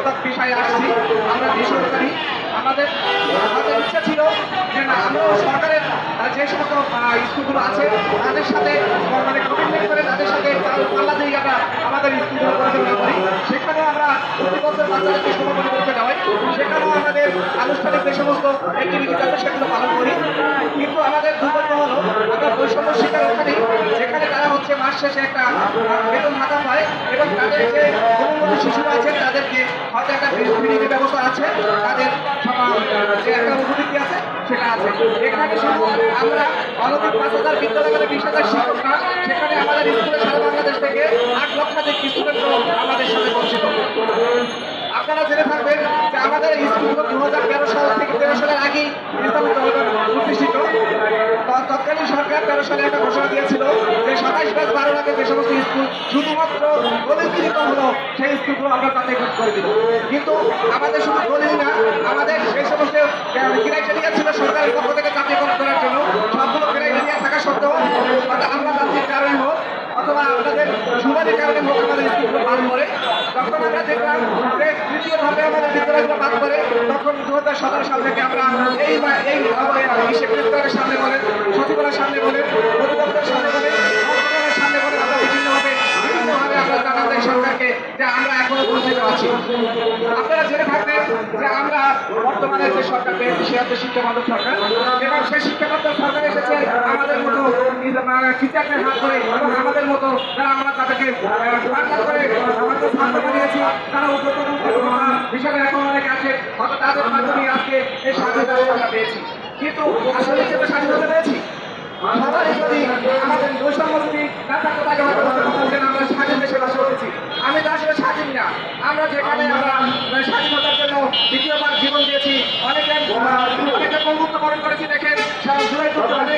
শিক্ষকতার পেশায় আসছি। আমরা বেসরকারি, আমাদের আমাদের ইচ্ছা ছিল যে না আমরা সরকারের যে সমস্ত স্কুলগুলো আছে, তাদের সাথে মানে কমিটমেন্ট করে তাদের সাথে পাল্লা আমরা আমাদের স্কুলগুলো পরিচালনা করি। সেখানে আমরা প্রতি বছর বাচ্চাদেরকে সমাপনী করতে যাওয়াই সেখানেও আমাদের আনুষ্ঠানিক যে সমস্ত অ্যাক্টিভিটি আছে, সেগুলো পালন করি। কিন্তু আমাদের দুর্ভাগ্য হলো, আমরা বৈষম্য শিকার ওখানেই যেখানে তারা হচ্ছে মাস শেষে একটা বেতন ভাতা পায় এবং তাদের যে শিশুরা আছেন তাদেরকে হয়তো একটা ফিডিংয়ের ব্যবস্থা আছে, তাদের যে একটা উপবৃত্তি আছে, সেটা আছে। এখানে শুধু আমরা অলৌকিক পাঁচ হাজার বিদ্যালয়ের বিশ হাজার শিক্ষক সেখানে আমাদের স্কুলে সারা বাংলাদেশ থেকে আট লক্ষাধিক স্টুডেন্ট আমাদের সাথে বঞ্চিত। আপনারা জেনে থাকবেন আমাদের স্কুলগুলো দু হাজার তেরো সাল থেকে তেরো সালের আগেই প্রতিষ্ঠিত। তৎকালীন সরকার তেরো সালে একটা ঘোষণা দিয়েছিল যে সাতাইশ ব্যাচ বারো আগে যে সমস্ত স্কুল শুধুমাত্র দলিলকৃত হলো, সেই স্কুলগুলো আমরা তাতে করে দিব। কিন্তু আমাদের শুধু দলিল না, আমাদের সেই সমস্ত ক্রাইটেরিয়া ছিল সরকারের পক্ষ থেকে চাকরিকরণ করার জন্য। সবগুলো ক্রাইটেরিয়া থাকা সত্ত্বেও আমরা যাত্রীর কারণে হোক, অথবা আপনাদের সুবাদের কারণে হোক আমাদের স্কুলগুলো বাদ করে তখন আমরা দেখলাম যে আমাদের বিদ্যালয়গুলো বাদ করে তখন দু হাজার সতেরো সাল থেকে আমরা এই এই সেক্রেটারের সামনে বলেন সচিবালয়ের সামনে বলেন অধিদপ্তরের সামনে বলেন সামনে বলেন আমরা বিভিন্নভাবে বিভিন্নভাবে আমরা জানাতে সরকারকে যে আমরা এখনও বঞ্চিত আছি। আপনারা জেনে থাকবেন যে আমরা বর্তমানে যে সরকার পেয়েছি সে হচ্ছে শিক্ষা বান্ধব সরকার, এবং সেই শিক্ষা বান্ধব সরকার এসেছে আমাদের মতো টিচারদের হাত ধরে, এবং আমাদের মতো যারা আমরা তাদেরকে করে তারা উপকরণ হিসাবে এখন অনেক আছে। হয়তো তাদের মাধ্যমে আজকে এই স্বাধীনতা পেয়েছি। কিন্তু আসলে আমরা স্বাধীনতা পেয়েছি? আমাদের আমরা স্বাধীন দেশে না। আমরা যেখানে আমরা স্বাধীনতার জন্য দ্বিতীয়বার জীবন দিয়েছি, অনেকে অনেকে বন্ধুত্ব করেছি, দেখেন পারে।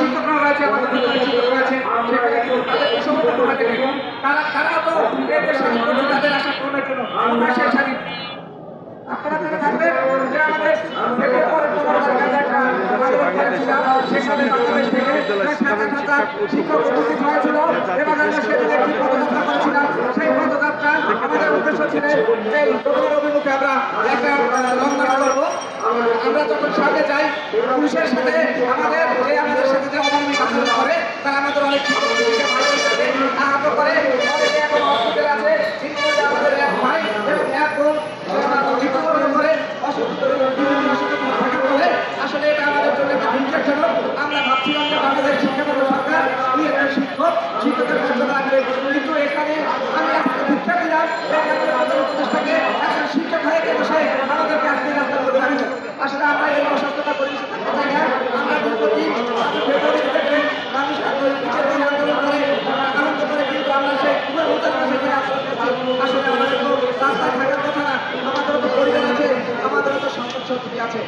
শিক্ষকরা রয়েছে তাদের তারা তো এই দেশ স্বাধীন করছে তাদের আশা পূরণের জন্য কোথায় সেই স্বাধীন আপনারা জেনে থাকবেন যে আমাদের থেকে পরে পনেরো টাকা একটা আন্দোলন করেছিলাম সেখানে এবং আমরা সেদিন একটি পদযাত্রা সেই পদযাত্রা আমাদের উদ্দেশ্য ছিল যে আমরা একটা লং করব আমরা যখন সামনে যাই পুলিশের সাথে আমাদের যে আমাদের সাথে যে অমানবিক আচরণ করে তারা আমাদের অনেক সাথে আহত করে অনেকে এখন হসপিটালে আছে ইতিমধ্যে আমাদের এক ভাই এবং এক বোন মৃত্যুবরণ করে অসুস্থ বিভিন্ন অসুস্থ থাকার ফলে আসলে এটা আমাদের জন্য একটা ধিংসাজনক আমরা ভাবছিলাম যে বাংলাদেশ শিক্ষাগত সরকার দুই একজন শিক্ষক শিক্ষকের মর্যাদা রাখবে কিন্তু এখানে আমি আজকে ভিক্ষা দিলাম এই রাজ্যের প্রধান উপদেষ্টাকে একজন শিক্ষক হয়ে কেন সে আমাদেরকে আজকে রাস্তার মধ্যে রাখবে আসলে আমরা এই অসুস্থতা পরিবেশে থাকতে চাই না আমরা দীর্ঘদিন ফেব্রুয়ারি থেকে মানুষ নিজের দিন আন্দোলন করে আনন্দ করে কিন্তু আমরা সেই খুবই উত্তর সেখানে আন্দোলন করছি আসলে আমাদের তো রাস্তায় থাকার কথা না আমাদেরও তো পরিবার আছে আমাদেরও তো সন্তান সন্ততি আছে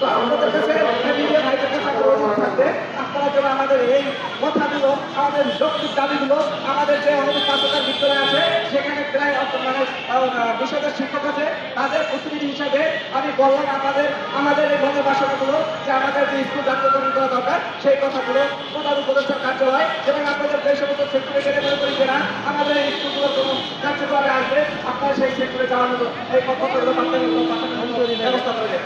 তো আপনাদের কাছে মিডিয়া ভাইদের কাছে একটা অনুরোধ থাকবে। আপনারা যেন আমাদের এই কথাগুলো, আমাদের যৌক্তিক দাবিগুলো, আমাদের যে অনেক হাজার বিদ্যালয় আছে, সেখানে প্রায় মানে বিশ শিক্ষক আছে, তাদের প্রতিনিধি হিসাবে আমি বললাম আমাদের আমাদের এই মনের বাসনাগুলো, যে আমাদের যে স্কুল জাতীয়করণ করা দরকার, সেই কথাগুলো প্রধান উপদেষ্টার কার্যালয় এবং আপনাদের যে সমস্ত সেক্টরে গেলে মনে করি যে না, আমাদের এই স্কুলগুলো কোনো কার্যক্রমে আসবে, আপনারা সেই সেক্টরে যাওয়ার মতো এই কথাগুলো ব্যবস্থা করে